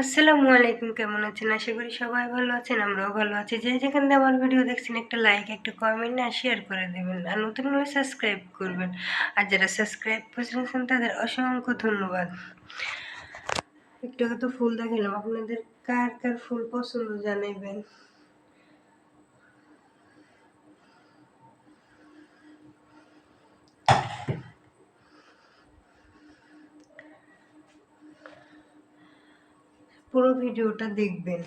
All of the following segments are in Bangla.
আসসালামু আলাইকুম, কেমন আছেন? আশা করি সবাই ভালো আছেন, আমরাও ভালো আছি। যে যেখান থেকে আমার ভিডিও দেখছেন, একটা লাইক একটা কমেন্ট না শেয়ার করে দেবেন আর নতুন হলে সাবস্ক্রাইব করবেন। আর যারা সাবস্ক্রাইব করেছেন তাদের অসংখ্য ধন্যবাদ। একটু হয়তো ফুল দেখালাম, আপনাদের কার কার ফুল পছন্দ জানাইবেন? পুরো ভিডিওটা দেখবেন।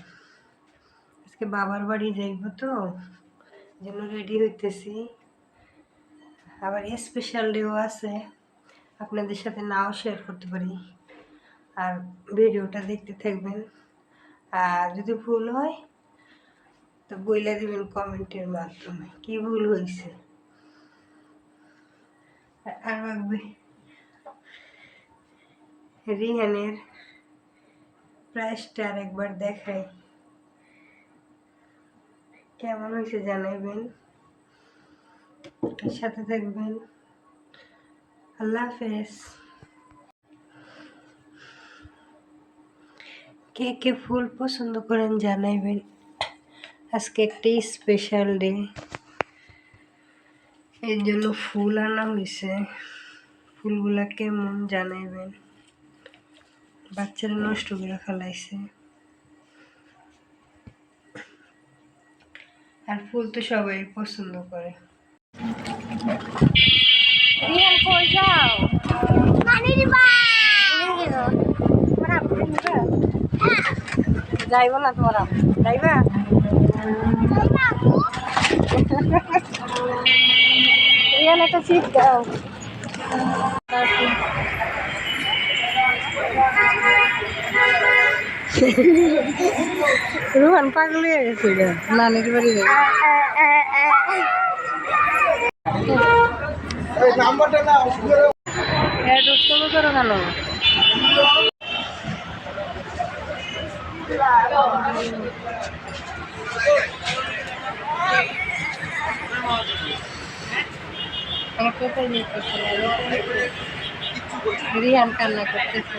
আজকে বাবার বাড়ি যাইব তো যেন রেডি হইতেছি। আবার স্পেশাল ডেও আছে, আপনাদের সাথে নাও শেয়ার করতে পারি। আর ভিডিওটা দেখতে থাকবেন। আর যদি ভুল হয়, তো বইলে দেবেন কমেন্টের মাধ্যমে, কি ভুল হয়েছে আর রাখবে রিহানের প্রাইসটা আর একবার দেখাই। কেমন হয়েছে জানাইবেন? সাথে থাকবেন। আল্লাহ হাফেজ। কে কে ফুল পছন্দ করেন জানাইবেন। আজকে একটা স্পেশাল ডে এর জন্য ফুল আনা হয়েছে। ফুলগুলা কেমন জানাইবেন? বাচ্চারা নষ্ট করে ফেলাইছে। আর ফুল তো সবাই পছন্দ করে। রিয়াল কই যাও? যাইব না তোমরা? যাইবা? একটা সিট দাও। রুহান পাগল হয়ে গেছে। নানির বাড়ি আমার কোথায় রিহান কান্না করতেছে।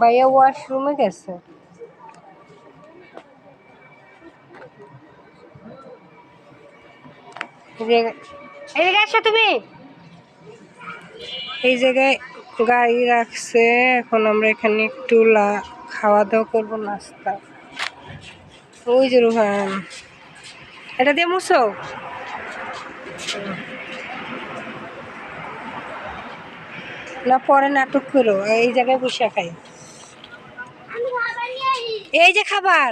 ভাইয়া ওয়াশরুমে গেছে এদিকে আসো তুমি? এই জায়গায় গাড়ি রাখছে এখন আমরা এখানে একটু লা- খাওয়া দাওয়া করব নাস্তা। ওই যে রুহান। এটা দিয়ে মুছো? না পরে নাটক করো এই জায়গায় বসে খাই। আমি খাবার নিয়ে আই এই যে খাবার।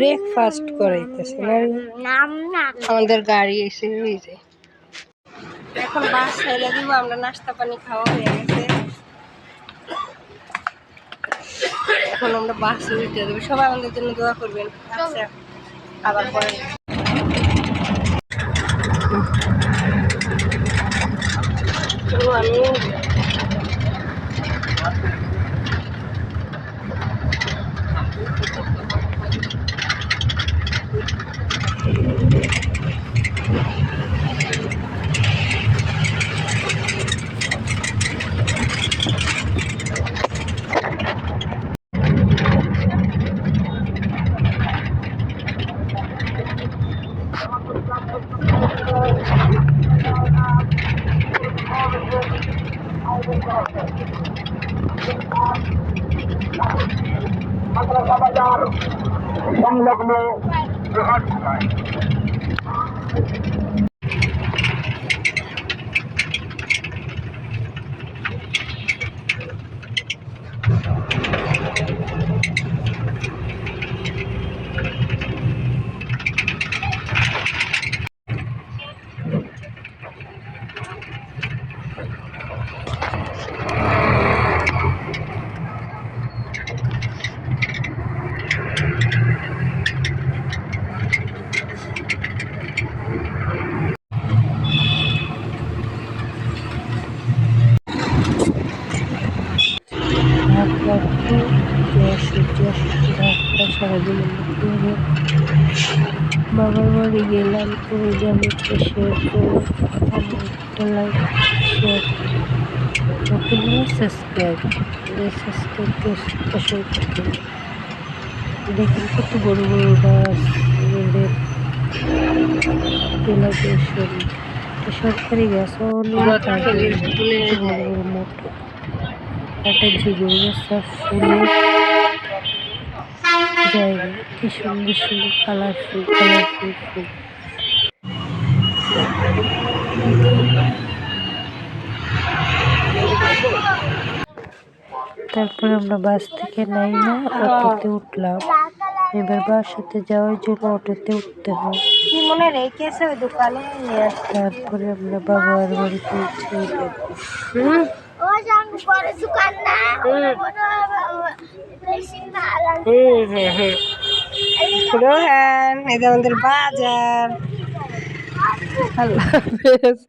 ব্রেকফাস্ট করাইতেছে আমাদের গাড়ি এসে যে। এখন বাস ছেড়ে দিব, আমরা নাস্তা পানি খাওয়া হয়ে গেছে। এখন আমরা বাসে উঠে দেবো। সবাই আমাদের জন্য দোয়া করবেন। আচ্ছা আবার পরে। আমি মাদ্রাসা বাজার সংলগ্ন সারাদিন বাবার বাড়ি গেলাম যাবে একটু শেয়ার করে একটা লাইক শেয়ার সাবস্ক্রাইব সাবস্ক্রাইব দেখুন কত বড় বড় গাছ টেলাবেশন সরকারি গাছ অনেক বড় বড় মোটা একটা ঝিগুর গাছটা ফুলের জায়গা। কি সুন্দর সুন্দর কালারফুল কালারফুল ফুল। তারপরে আমরা বাস থেকে নাই না অটোতে উঠলাম। এবার বাসাতে যাওয়ার জন্য অটোতে উঠতে হয়। মনে রেখেছে ওই দোকানে তারপরে আমরা বাবার বাড়ি পৌঁছে গেলাম ও জান পরে দোকান না বেশি না হুম হুম হুম রোহান এটা আমাদের বাজার আল্লাহ হাফেজ